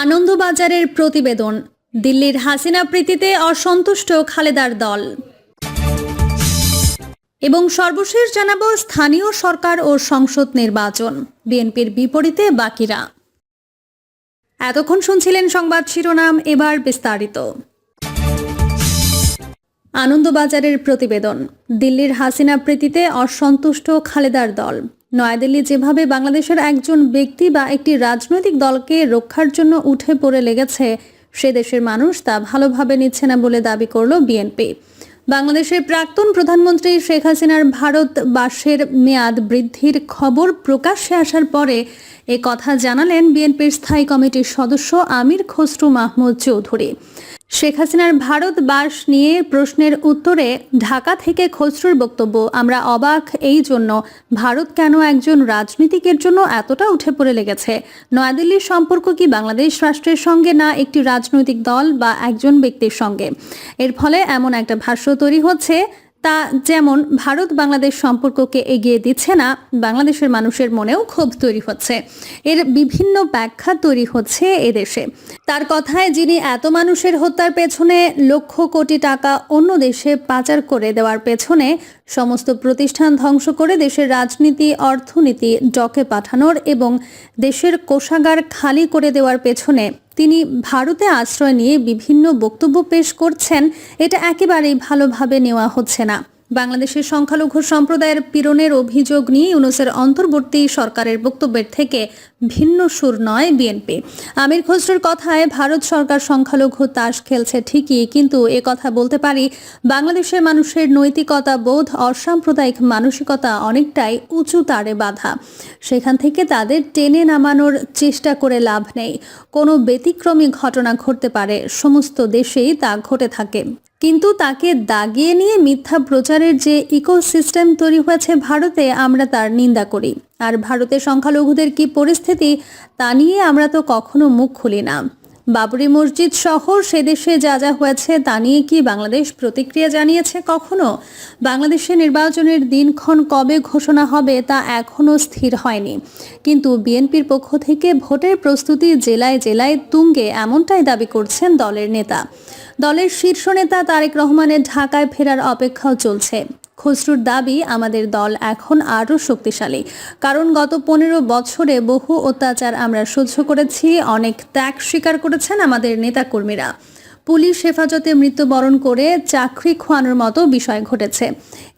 আনন্দবাজারের প্রতিবেদন। দিল্লির হাসিনা প্রীতিতে অসন্তুষ্ট খালেদার দল। এবং সর্বশেষ জানাব স্থানীয় সরকার ও সংসদ নির্বাচন। বিএনপির বিপরীতে বাকিরা। এতক্ষণ শুনছিলেন সংবাদ শিরোনাম, এবার বিস্তারিত। আনন্দবাজারের প্রতিবেদন। দিল্লির হাসিনা প্রীতিতে অসন্তুষ্ট খালেদার দল। নয়াদিল্লি যেভাবে বাংলাদেশের একজন ব্যক্তি বা একটি রাজনৈতিক দলকে রক্ষার জন্য উঠে পড়ে লেগেছে, সে দেশের মানুষ তা ভালোভাবে নিচ্ছে না বলে দাবি করল বিএনপি। বাংলাদেশের প্রাক্তন প্রধানমন্ত্রী শেখ হাসিনার ভারত বাসের মেয়াদ বৃদ্ধির খবর প্রকাশ্যে আসার পরে এ কথা জানালেন বিএনপির স্থায়ী কমিটির সদস্য আমির খসরু মাহমুদ চৌধুরী। শেখ হাসিনার ভারতবাস নিয়ে প্রশ্নের উত্তরে ঢাকা থেকে খসরুর বক্তব্য। আমরা অবাক এই জন্য। ভারত কেন একজন রাজনীতিকের জন্য এতটা উঠে পড়ে লেগেছে? নয়াদিল্লির সম্পর্ক কি বাংলাদেশ রাষ্ট্রের সঙ্গে না একটি রাজনৈতিক দল বা একজন ব্যক্তির সঙ্গে? এর ফলে এমন একটা ভাষ্য তৈরি হচ্ছে। তা যেমন ভারত বাংলাদেশ সম্পর্ককে এগিয়ে দিচ্ছে না, বাংলাদেশের মানুষের মনেও ক্ষোভ তৈরি হচ্ছে। এর বিভিন্ন ব্যাখ্যা তৈরি হচ্ছে এদেশে। তার কথায় যিনি এত মানুষের হত্যার পেছনে লক্ষ কোটি টাকা অন্য দেশে পাচার করে দেওয়ার পেছনে সমস্ত প্রতিষ্ঠান ধ্বংস করে দেশের রাজনীতি, অর্থনীতি ডকে পাঠানোর এবং দেশের কোষাগার খালি করে দেওয়ার পেছনে তিনি ভারতে আশ্রয় নিয়ে বিভিন্ন বক্তব্য পেশ করছেন এটা একেবারেই ভালোভাবে নেওয়া হচ্ছে না। বাংলাদেশের সংখ্যালঘু সম্প্রদায়ের পীড়নের অভিযোগ নিয়ে ইউনুসের অন্তর্বর্তী সরকারের বক্তব্যের থেকে ভিন্ন সুর নয় বিএনপি। আমির খসরুর কথায়, ভারত সরকার সংখ্যালঘু তাস খেলছে ঠিকই, কিন্তু এ কথা বলতে পারি, বাংলাদেশের মানুষের নৈতিকতা, বোধ, অসাম্প্রদায়িক মানসিকতা অনেকটাই উঁচু তারে বাধা। সেখান থেকে তাদের টেনে নামানোর চেষ্টা করে লাভ নেই। কোনো ব্যতিক্রমী ঘটনা ঘটতে পারে, সমস্ত দেশেই তা ঘটে থাকে। কিন্তু তাকে দাগিয়ে নিয়ে মিথ্যা প্রচারের যে ইকোসিস্টেম তৈরি হয়েছে ভারতে, আমরা তার নিন্দা করি। আর ভারতের সংখ্যালঘুদের কি পরিস্থিতি, তা নিয়ে আমরা তো কখনো মুখ খুলি না। বাবরি মসজিদ সহ সে দেশে যা যা হয়েছে, তা নিয়ে কি বাংলাদেশ প্রতিক্রিয়া জানিয়েছে কখনো? বাংলাদেশে নির্বাচনের দিনক্ষণ কবে ঘোষণা হবে, তা এখনও স্থির হয়নি। কিন্তু বিএনপির পক্ষ থেকে ভোটের প্রস্তুতি জেলায় জেলায় তুঙ্গে, এমনটাই দাবি করছেন দলের নেতা। দলের শীর্ষ নেতা তারেক রহমানের ঢাকায় ফেরার অপেক্ষাও চলছে। খসরুর দাবি, আমাদের দল এখন আরও শক্তিশালী। কারণ গত পনেরো বছরে বহু অত্যাচার আমরা সহ্য করেছি, অনেক ত্যাগ স্বীকার করেছেন আমাদের নেতাকর্মীরা। পুলিশ হেফাজতে মৃত্যুবরণ করে চাকরি খোয়ানোর মতো বিষয় ঘটেছে।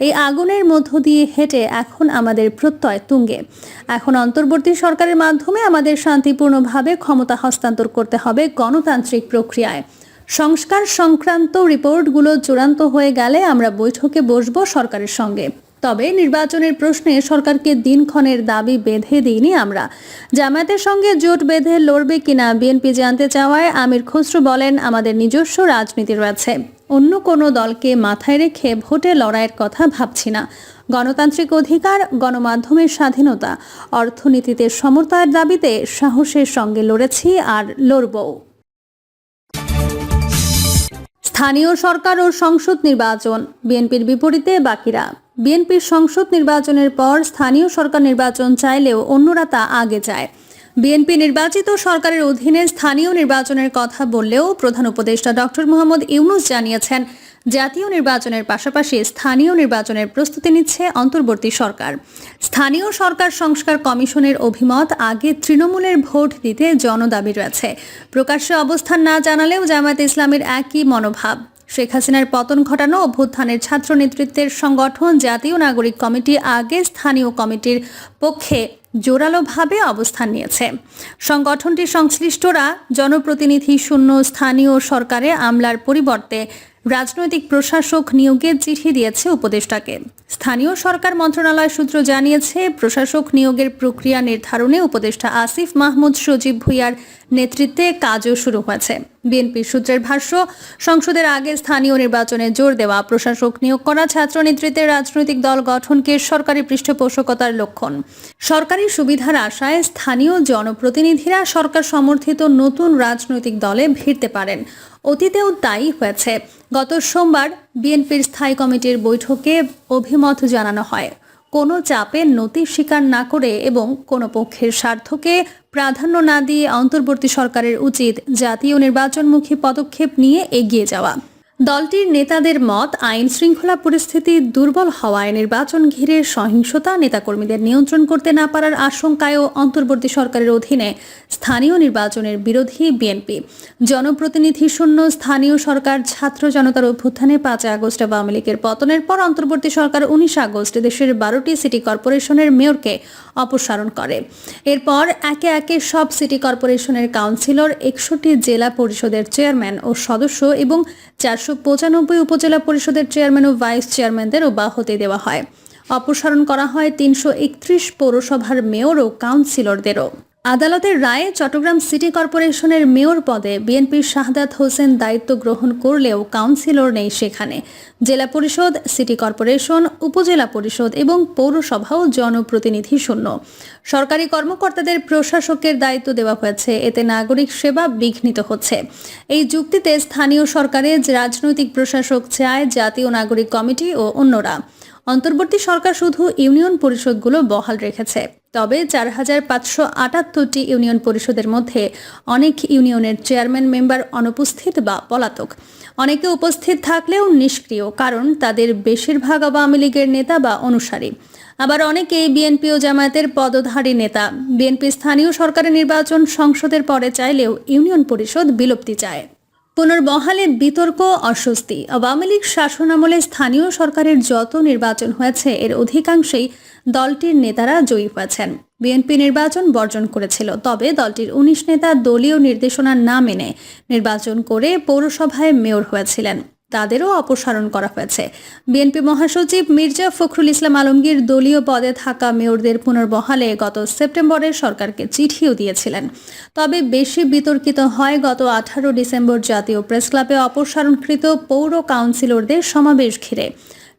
এই আগুনের মধ্য দিয়ে হেঁটে এখন আমাদের প্রত্যয় তুঙ্গে। এখন অন্তর্বর্তী সরকারের মাধ্যমে আমাদের শান্তিপূর্ণভাবে ক্ষমতা হস্তান্তর করতে হবে গণতান্ত্রিক প্রক্রিয়ায়। সংস্কার সংক্রান্ত রিপোর্টগুলো চূড়ান্ত হয়ে গেলে আমরা বৈঠকে বসবো সরকারের সঙ্গে। তবে নির্বাচনের প্রশ্নে সরকারকে দিনক্ষণের দাবি বেঁধে দিইনি আমরা। জামায়াতের সঙ্গে জোট বেঁধে লড়বে কিনা বিএনপি জানতে চাওয়ায় আমির খসরু বলেন, আমাদের নিজস্ব রাজনীতি রয়েছে। অন্য কোনো দলকে মাথায় রেখে ভোটে লড়াইয়ের কথা ভাবছি না। গণতান্ত্রিক অধিকার, গণমাধ্যমের স্বাধীনতা, অর্থনীতিতে সমতার দাবিতে সাহসের সঙ্গে লড়েছি আর লড়বও। স্থানীয় সরকার ও সংসদ নির্বাচন। বিএনপির বিপরীতে বাকিরা। বিএনপির সংসদ নির্বাচনের পর স্থানীয় সরকার নির্বাচন চাইলেও অন্যরা তা আগে চায়। বিএনপি নির্বাচিত সরকারের অধীনে স্থানীয় নির্বাচনের কথা বললেও প্রধান উপদেষ্টা ডক্টর মোহাম্মদ ইউনুস জানিয়েছেন জাতীয় নির্বাচনের পাশাপাশি স্থানীয় নির্বাচনের প্রস্তুতি নিচ্ছে অন্তর্বর্তী সরকার। স্থানীয় সরকার সংস্কার কমিশনের অভিমত আগে তৃণমূলের ভোট দিতে জনদাবি রয়েছে। প্রকাশ্যে অবস্থান না জানালেও জামায়াত ইসলামের একই মনোভাব। শেখ হাসিনার পতন ঘটানো, অভ্যুত্থানের ছাত্র নেতৃত্বের সংগঠন জাতীয় নাগরিক কমিটি আগে স্থানীয় কমিটির পক্ষে জোরালোভাবে অবস্থান নিয়েছে। সংগঠনটির সংশ্লিষ্টরা, জনপ্রতিনিধি শূন্য স্থানীয় সরকারে আমলার পরিবর্তে রাজনৈতিক প্রশাসক নিয়োগের চিঠি দিয়েছে উপদেষ্টাকে। স্থানীয় সরকার মন্ত্রণালয় সূত্র জানিয়েছে, প্রশাসক নিয়োগের প্রক্রিয়া নির্ধারণে উপদেষ্টা আসিফ মাহমুদ সজীব ভুইয়ার নেতৃত্বে কাজও শুরু হয়েছে। বিএনপির সূত্রের ভাষ্য, সংসদের আগে স্থানীয় নির্বাচনে জোর দেওয়া প্রশাসক নিয়োগ করা ছাত্র নেতৃত্বে রাজনৈতিক দল গঠনকে সরকারি পৃষ্ঠপোষকতার লক্ষণ। সরকারি সুবিধার আশায় স্থানীয় জনপ্রতিনিধিরা সরকার সমর্থিত নতুন রাজনৈতিক দলে ভিড়তে পারেন। অতীতেও তাই হয়েছে। গত সোমবার বিএনপির স্থায়ী কমিটির বৈঠকে অভিমত জানানো হয়। কোনো চাপে নতি স্বীকার না করে এবং কোনো পক্ষের স্বার্থকে প্রাধান্য না দিয়ে অন্তর্বর্তী সরকারের উচিত জাতীয় নির্বাচনমুখী পদক্ষেপ নিয়ে এগিয়ে যাওয়া। দলটির নেতাদের মত আইন শৃঙ্খলা পরিস্থিতি দুর্বল হওয়ায় নির্বাচন ঘিরে সহিংসতা নেতাকর্মীদের নিয়ন্ত্রণ করতে না পারার আশঙ্কায়ও অন্তর্বর্তী সরকারের অধীনে স্থানীয় নির্বাচনের বিরোধী বিএনপি। জনপ্রতিনিধি শূন্য, স্থানীয় সরকার, ছাত্র জনতার অভ্যুত্থানে পাঁচ আগস্ট আওয়ামী লীগের পতনের পর অন্তর্বর্তী সরকার উনিশ আগস্ট দেশের বারোটি সিটি কর্পোরেশনের মেয়রকে অপসারণ করে। এরপর একে একে সব সিটি কর্পোরেশনের কাউন্সিলর, একষট্টি জেলা পরিষদের চেয়ারম্যান ও সদস্য এবং চারশো পঁচানব্বই উপজেলা পরিষদের চেয়ারম্যান ও ভাইস চেয়ারম্যানদের অব্যাহতি দেওয়া হয়। অপসারণ করা হয় তিনশো একত্রিশ পৌরসভার মেয়র ও কাউন্সিলরদেরও। আদালতের রায়ে চট্টগ্রাম সিটি কর্পোরেশনের মেয়র পদে বিএনপির শাহাদাত হোসেন দায়িত্ব গ্রহণ করলেও কাউন্সিলর নেই সেখানে। জেলা পরিষদ, সিটি কর্পোরেশন, উপজেলা পরিষদ এবং পৌরসভাও জনপ্রতিনিধি শূন্য। সরকারি কর্মকর্তাদের প্রশাসকের দায়িত্ব দেওয়া হয়েছে, এতে নাগরিক সেবা বিঘ্নিত হচ্ছে। এই যুক্তিতে স্থানীয় সরকারের রাজনৈতিক প্রশাসক চায় জাতীয় নাগরিক কমিটি ও অন্যরা। অন্তর্বর্তী সরকার শুধু ইউনিয়ন পরিষদগুলো বহাল রেখেছে। তবে চার হাজার পাঁচশো আটাত্তরটি ইউনিয়ন পরিষদের মধ্যে অনেক ইউনিয়নের চেয়ারম্যান মেম্বার অনুপস্থিত বা পলাতক। অনেকে উপস্থিত থাকলেও নিষ্ক্রিয়, কারণ তাদের বেশিরভাগ আওয়ামী লীগের নেতা বা অনুসারী। আবার অনেকেই বিএনপি ও জামায়াতের পদধারী নেতা। বিএনপি স্থানীয় সরকারের নির্বাচন সংসদের পরে চাইলেও ইউনিয়ন পরিষদ বিলুপ্তি চায়। পুনর্বহালে বিতর্ক, অস্বস্তি। আওয়ামী লীগ শাসনামলে স্থানীয় সরকারের যত নির্বাচন হয়েছে, এর অধিকাংশেই দলটির নেতারা জয়ী হয়েছেন। বিএনপি নির্বাচন বর্জন করেছিল, তবে দলটির উনিশ নেতা দলীয় নির্দেশনা না মেনে নির্বাচন করে পৌরসভায় মেয়র হয়েছিলেন। তাদেরও অপসারণ করা হয়েছে। বিএনপি মহাসচিব মির্জা ফখরুল ইসলাম আলমগীর দলীয় পদে থাকা মেয়রদের পুনর্বহালে গত সেপ্টেম্বরে সরকারকে চিঠিও দিয়েছিলেন। তবে বেশি বিতর্কিত হয় গত আঠারো ডিসেম্বর জাতীয় প্রেস ক্লাবে অপসারণকৃত পৌর কাউন্সিলরদের সমাবেশ ঘিরে।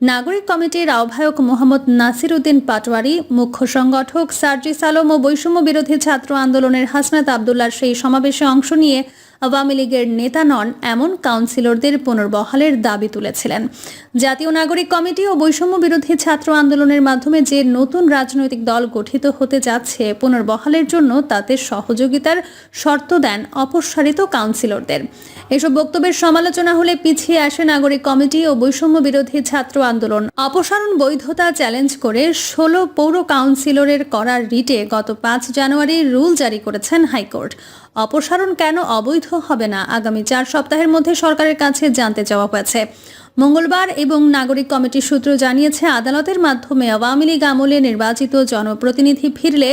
নাগরিক কমিটির আহ্বায়ক মোহাম্মদ নাসির উদ্দিন পাটোয়ারি, মুখ্য সংগঠক সার্জিস আলম ও বৈষম্য বিরোধী ছাত্র আন্দোলনের হাসনাত আবদুল্লার সেই সমাবেশে অংশ নিয়ে আওয়ামী লীগের নেতা নন এমন কাউন্সিলরদের পুনর্বহালের দাবি তুলেছিলেন। জাতীয় নাগরিক কমিটি ও বৈষম্য বিরোধী ছাত্র আন্দোলনের মাধ্যমে যে নতুন রাজনৈতিক দল গঠিত হতে যাচ্ছে, পুনর্বহালের জন্য তাতে সহযোগিতার শর্ত দেন অপসারিত কাউন্সিলরদের। এসব বক্তব্যের সমালোচনা হলে পিছিয়ে আসে নাগরিক কমিটি ও বৈষম্য বিরোধী ছাত্র আন্দোলন। অপসারণ বৈধতা চ্যালেঞ্জ করে ষোলো পৌর কাউন্সিলরের করার রিটে গত পাঁচ জানুয়ারি রুল জারি করেছেন হাইকোর্ট। অপসারণ কেন অবৈধ হবে না? আগামী চার সপ্তাহের মধ্যে সরকারের কাছে জানতে চাওয়া হয়েছে। মঙ্গলবার এবং নাগরিক কমিটির সূত্র জানিয়েছে, আদালতের মাধ্যমে আওয়ামী লীগ আমলে নির্বাচিত জনপ্রতিনিধি ফিরলে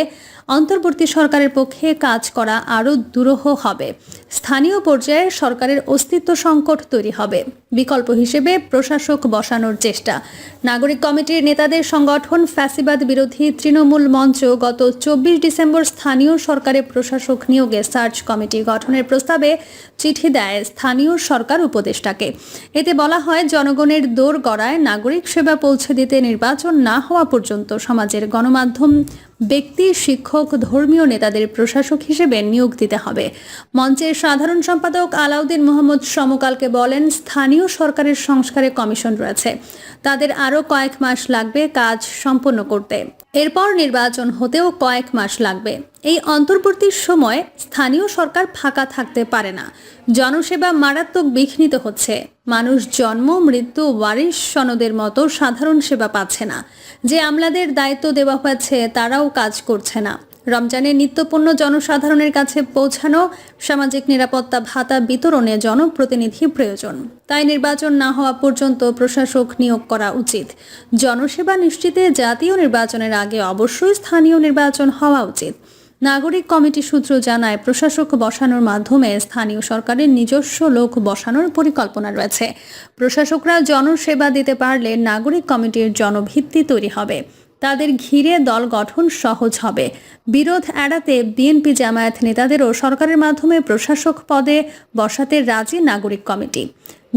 অন্তর্বর্তী সরকারের পক্ষে কাজ করা আরও দুরূহ হবে। স্থানীয় পর্যায়ে সরকারের অস্তিত্ব সংকট তৈরি হবে। বিকল্প হিসেবে প্রশাসক বসানোর চেষ্টা। নাগরিক কমিটির নেতাদের সংগঠন ফ্যাসিবাদ বিরোধী তৃণমূল মঞ্চ গত চব্বিশ ডিসেম্বর স্থানীয় সরকারের প্রশাসক নিয়োগে সার্চ কমিটি গঠনের প্রস্তাবে চিঠি দেয় স্থানীয় সরকার উপদেষ্টাকে। এতে বলা হয়, জনগণের দৌড় গড়ায় নাগরিক সেবা পৌঁছে দিতে নির্বাচন না হওয়া পর্যন্ত সমাজের গণমাধ্যম, ব্যক্তি, শিক্ষক, ধর্মীয় নেতাদের প্রশাসক হিসেবে নিয়োগ দিতে হবে। মঞ্চের সাধারণ সম্পাদক আলাউদ্দিন মোহাম্মদ সমকালকে বলেন, স্থানীয় সরকারের সংস্কারে কমিশন রয়েছে। তাদের আরও কয়েক মাস লাগবে কাজ সম্পন্ন করতে। এরপর নির্বাচন হতেও কয়েক মাস লাগবে। এই অন্তর্বর্তীর সময় স্থানীয় সরকার ফাঁকা থাকতে পারে না। জনসেবা মারাত্মক বিঘ্নিত হচ্ছে। মানুষ জন্ম, মৃত্যু, ওয়ারিশ সনদের মতো সাধারণ সেবা পাচ্ছে না। যে আমলাদের দায়িত্ব দেওয়া হয়েছে, তারাও কাজ করছে না। রমজানের নিত্যপণ্য জনসাধারণের কাছে পৌঁছানো, সামাজিক নিরাপত্তা ভাতা বিতরণে জনপ্রতিনিধি প্রয়োজন। তাই নির্বাচন না হওয়া পর্যন্ত প্রশাসক নিয়োগ করা উচিত। জনসেবা নিশ্চিতে জাতীয় নির্বাচনের আগে অবশ্যই স্থানীয় নির্বাচন হওয়া উচিত। নাগরিক কমিটি সূত্র জানায়, প্রশাসক বসানোর মাধ্যমে স্থানীয় সরকারের নিজস্ব লোক বসানোর পরিকল্পনা রয়েছে। প্রশাসকরা জনসেবা দিতে পারলে নাগরিক কমিটির জনভিত্তি তৈরি হবে। তাদের ঘিরে দল গঠন সহজ হবে। বিরোধ এড়াতে বিএনপি জামায়াত নেতাদেরও সরকারের মাধ্যমে প্রশাসক পদে বসাতে রাজি নাগরিক কমিটি।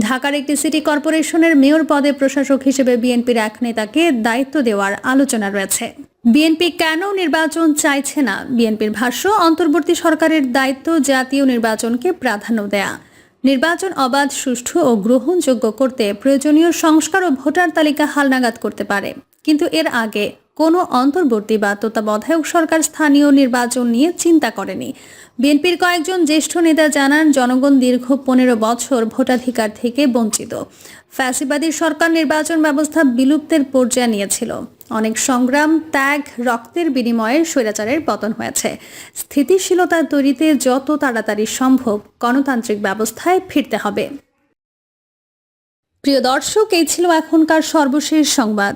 ঢাকার একটি সিটি কর্পোরেশনের মেয়র পদে প্রশাসক হিসেবে বিএনপির এক নেতাকে দায়িত্ব দেওয়ার আলোচনা রয়েছে। বিএনপি কেন নির্বাচন চাইছে না? বিএনপির ভাষ্য, অন্তর্বর্তী সরকারের দায়িত্ব জাতীয় নির্বাচনকে প্রাধান্য দেয়া। নির্বাচন অবাধ, সুষ্ঠু ও গ্রহণযোগ্য করতে প্রয়োজনীয় সংস্কার ও ভোটার তালিকা হালনাগাদ করতে পারে। কিন্তু এর আগে কোনো অন্তর্বর্তী বা তত্ত্বাবধায়ক সরকার স্থানীয় নির্বাচন নিয়ে চিন্তা করেনি। বিএনপির কয়েকজন জ্যেষ্ঠ নেতা জানান, জনগণ দীর্ঘ পনেরো বছর ভোটাধিকার থেকে বঞ্চিত। ফ্যাসিবাদী সরকার নির্বাচন ব্যবস্থা বিলুপ্তের পর্যায়ে নিয়েছিল। অনেক সংগ্রাম, ত্যাগ, রক্তের বিনিময়ে স্বৈরাচারের পতন হয়েছে। স্থিতিশীলতা তৈরিতে যত তাড়াতাড়ি সম্ভব গণতান্ত্রিক ব্যবস্থায় ফিরতে হবে। প্রিয় দর্শক, এই ছিল এখনকার সর্বশেষ সংবাদ।